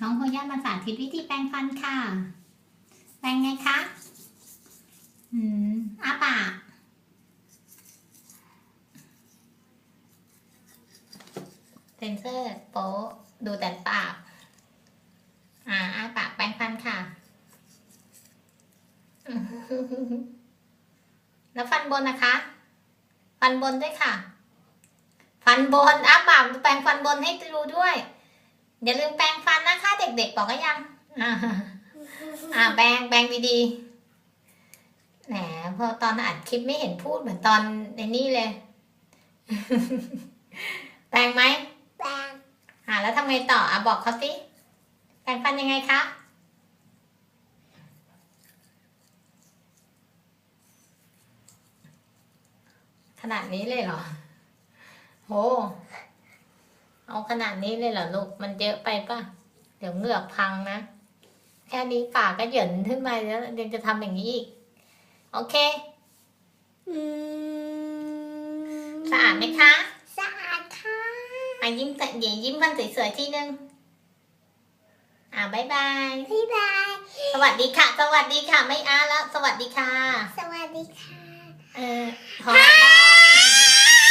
น้องโฮย่ามาสาธิตวิธีแปรงฟันค่ะ แปรงไงคะอืมอ้าปากเซนเซอร์โป๊ดูแต่ปาก อ่าอ้าปากแปรงฟันค่ะ แล้วฟันบนนะคะ ฟันบนด้วยค่ะ ฟันบนอ้าปากแปรงฟันบนให้ดูด้วย อย่าลืมแปรงฟันนะคะ เด็กๆบอกก็ยังอ่าอ่าแปรงแปรงดีๆ แหมพอตอนอัดคลิปไม่เห็นพูดเหมือนตอนในนี่เลย แปรงไหมแปรงอ่าแล้วทำไงต่ออะบอกเขาสิ แปรงฟันยังไงคะขนาดนี้เลยเหรอ โห เอาขนาดนี้เลยเหรอลูก มันเยอะไปป่ะ เดี๋ยวเหงือกพังนะ แค่นี้ปากก็เหยินขึ้นมาแล้วยังจะทำอย่างนี้อีก โอเคอืมสะอาดไหมคะ สะอาดค่ะอะยิ้มแต่เดี๋ยวยิ้มกันสวยๆทีนึง อะบายบายบ๊ายบาย สวัสดีค่ะ สวัสดีค่ะ ไม่อาแล้ว สวัสดีค่ะ สวัสดีค่ะ เออพอได้